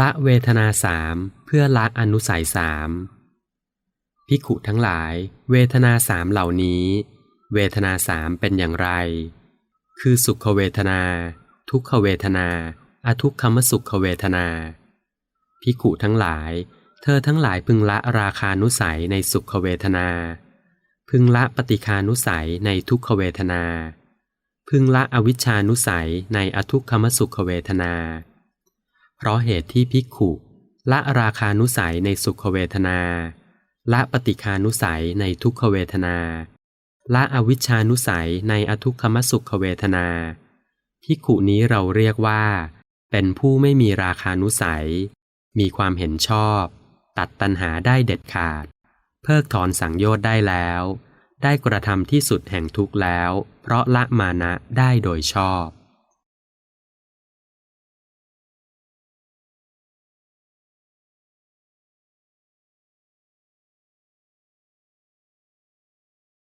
ละเวทนาสามเพื่อละอนุสัยสามพิขุทั้งหลาย เวทนาสามเหล่านี้ เวทนาสามเป็นอย่างไร คือสุขเวทนา ทุกขเวทนาอทุกขมสุขเวทนาพิขุทั้งหลาย เธอทั้งหลายพึงละราคานุสัยในสุขเวทนา พึงละปฏิคานุสัยในทุกขเวทนา พึงละอวิชานุสัยในอทุกขมสุขเวทนา เพราะเหตุที่ภิกขุละราคานุสัยในสุขเวทนา ละปฏิคานุสัยในทุกขเวทนา ละอวิชชานุสัยในอทุกขมสุขเวทนาภิกขุนี้เราเรียกว่า เป็นผู้ไม่มีราคานุสัย มีความเห็นชอบ ตัดตัณหาได้เด็ดขาด เพิกถอนสังโยชน์ได้แล้ว ได้กระทำที่สุดแห่งทุกข์แล้ว เพราะละมานะได้โดยชอบ